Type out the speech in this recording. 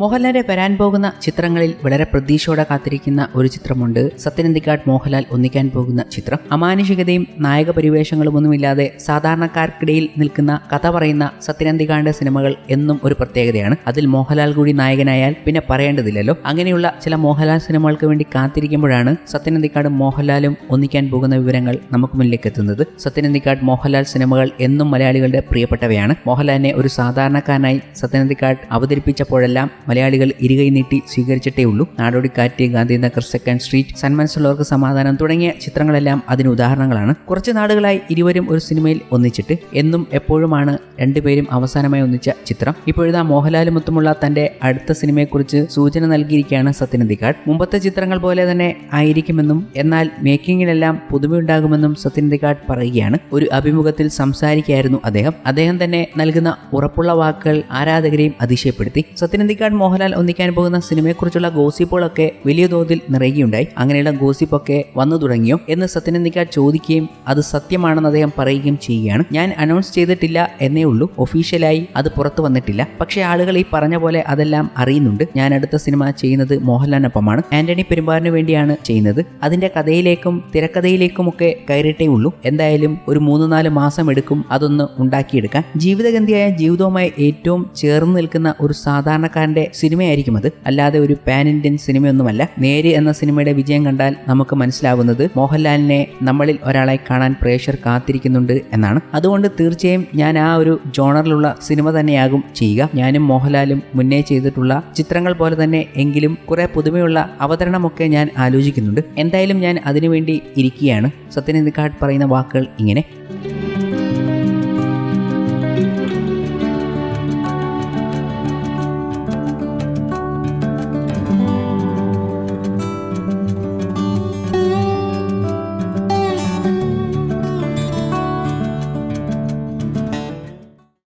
മോഹൻലാലിന്റെ വരാൻ പോകുന്ന ചിത്രങ്ങളിൽ വളരെ പ്രതീക്ഷയോടെ കാത്തിരിക്കുന്ന ഒരു ചിത്രമുണ്ട്. സത്യനന്ദിക്കാട് മോഹൻലാൽ ഒന്നിക്കാൻ പോകുന്ന ചിത്രം. അമാനുഷികതയും നായക പരിവേഷങ്ങളുമൊന്നുമില്ലാതെ സാധാരണക്കാർക്കിടയിൽ നിൽക്കുന്ന കഥ പറയുന്ന സത്യനന്ദിക്കാടിന്റെ സിനിമകൾ എന്നും ഒരു പ്രത്യേകതയാണ്. അതിൽ മോഹൻലാൽ കൂടി നായകനായാൽ പിന്നെ പറയേണ്ടതില്ലല്ലോ. അങ്ങനെയുള്ള ചില മോഹൻലാൽ സിനിമകൾക്ക് വേണ്ടി കാത്തിരിക്കുമ്പോഴാണ് സത്യനന്ദിക്കാടും മോഹൻലാലും ഒന്നിക്കാൻ പോകുന്ന വിവരങ്ങൾ നമുക്ക് മുന്നിലേക്ക് എത്തുന്നത്. സത്യനന്ദിക്കാട് മോഹൻലാൽ സിനിമകൾ എന്നും മലയാളികളുടെ പ്രിയപ്പെട്ടവയാണ്. മോഹൻലാലിനെ ഒരു സാധാരണക്കാരനായി സത്യനന്ദിക്കാട് അവതരിപ്പിച്ചപ്പോഴെല്ലാം മലയാളികൾ ഇരുകൈ നീട്ടി സ്വീകരിച്ചിട്ടേ ഉള്ളൂ. നാടോടിക്കാറ്റ് ഗാന്ധിനഗർ സെക്കൻഡ് സ്ട്രീറ്റ് സന്മനസ്സുള്ളവർക്ക് സമാധാനം തുടങ്ങിയ ചിത്രങ്ങളെല്ലാം അതിന് ഉദാഹരണങ്ങളാണ്. കുറച്ച് നാടുകളായി ഇരുവരും ഒരു സിനിമയിൽ ഒന്നിച്ചിട്ട് എന്നും എപ്പോഴുമാണ് രണ്ടുപേരും അവസാനമായി ഒന്നിച്ച ചിത്രം. ഇപ്പോഴത്തെ മോഹൻലാൽ മൊത്തമുള്ള തന്റെ അടുത്ത സിനിമയെക്കുറിച്ച് സൂചന നൽകിയിരിക്കുകയാണ് സത്യനന്ദിക്കാട് മുമ്പത്തെ ചിത്രങ്ങൾ പോലെ തന്നെ ആയിരിക്കുമെന്നും എന്നാൽ മേക്കിങ്ങിലെല്ലാം പുതുമയുണ്ടാകുമെന്നും സത്യനന്ദിക്കാട് പറയുകയാണ്. ഒരു അഭിമുഖത്തിൽ സംസാരിക്കുകയായിരുന്നു അദ്ദേഹം. അദ്ദേഹം തന്നെ നൽകുന്ന ഉറപ്പുള്ള വാക്കുകൾ ആരാധകരെയും അതിശയപ്പെടുത്തി. സത്യനന്ദിക്കാട് മോഹൻലാൽ ഒന്നിക്കാൻ പോകുന്ന സിനിമയെക്കുറിച്ചുള്ള ഗോസിപ്പുകളൊക്കെ വലിയ തോതിൽ നിറയുകയുണ്ടായി. അങ്ങനെയുള്ള ഗോസിപ്പൊക്കെ വന്നു തുടങ്ങിയോ എന്ന് സത്യനന്ദിക്കാട് ചോദിക്കുകയും അത് സത്യമാണെന്ന് അദ്ദേഹം പറയുകയും ചെയ്യുകയാണ്. ഞാൻ അനൗൺസ് ചെയ്തിട്ടില്ല എന്നേ ഉള്ളൂ. ഒഫീഷ്യലായി അത് പുറത്തു വന്നിട്ടില്ല. പക്ഷേ ആളുകൾ ഈ പറഞ്ഞ പോലെ അതെല്ലാം അറിയുന്നുണ്ട്. ഞാൻ അടുത്ത സിനിമ ചെയ്യുന്നത് മോഹൻലാലിനൊപ്പമാണ്. ആന്റണി പെരുമ്പാറിന് വേണ്ടിയാണ് ചെയ്യുന്നത്. അതിന്റെ കഥയിലേക്കും തിരക്കഥയിലേക്കും ഒക്കെ കയറിയിട്ടേ ഉള്ളൂ. എന്തായാലും ഒരു മൂന്ന് നാല് മാസം എടുക്കും അതൊന്ന് ഉണ്ടാക്കിയെടുക്കാൻ. ജീവിതഗന്ധിയായ ജീവിതവുമായി ഏറ്റവും ചേർന്ന് നിൽക്കുന്ന ഒരു സാധാരണക്കാരന്റെ സിനിമയായിരിക്കും അത്. അല്ലാതെ ഒരു പാൻ ഇന്ത്യൻ സിനിമയൊന്നുമല്ല. നേര് എന്ന സിനിമയുടെ വിജയം കണ്ടാൽ നമുക്ക് മനസ്സിലാവുന്നത് മോഹൻലാലിനെ നമ്മളിൽ ഒരാളെ കാണാൻ പ്രേക്ഷർ കാത്തിരിക്കുന്നുണ്ട് എന്നാണ്. അതുകൊണ്ട് തീർച്ചയായും ഞാൻ ആ ഒരു ജോണറിലുള്ള സിനിമ തന്നെയാകും ചെയ്യുക. ഞാനും മോഹൻലാലും മുന്നേ ചെയ്തിട്ടുള്ള ചിത്രങ്ങൾ പോലെ തന്നെ എങ്കിലും കുറെ പുതുമയുള്ള അവതരണമൊക്കെ ഞാൻ ആലോചിക്കുന്നുണ്ട്. എന്തായാലും ഞാൻ അതിനുവേണ്ടി ഇരിക്കുകയാണ്. സത്യനന്ദിക്കാട് പറയുന്ന വാക്കുകൾ ഇങ്ങനെ.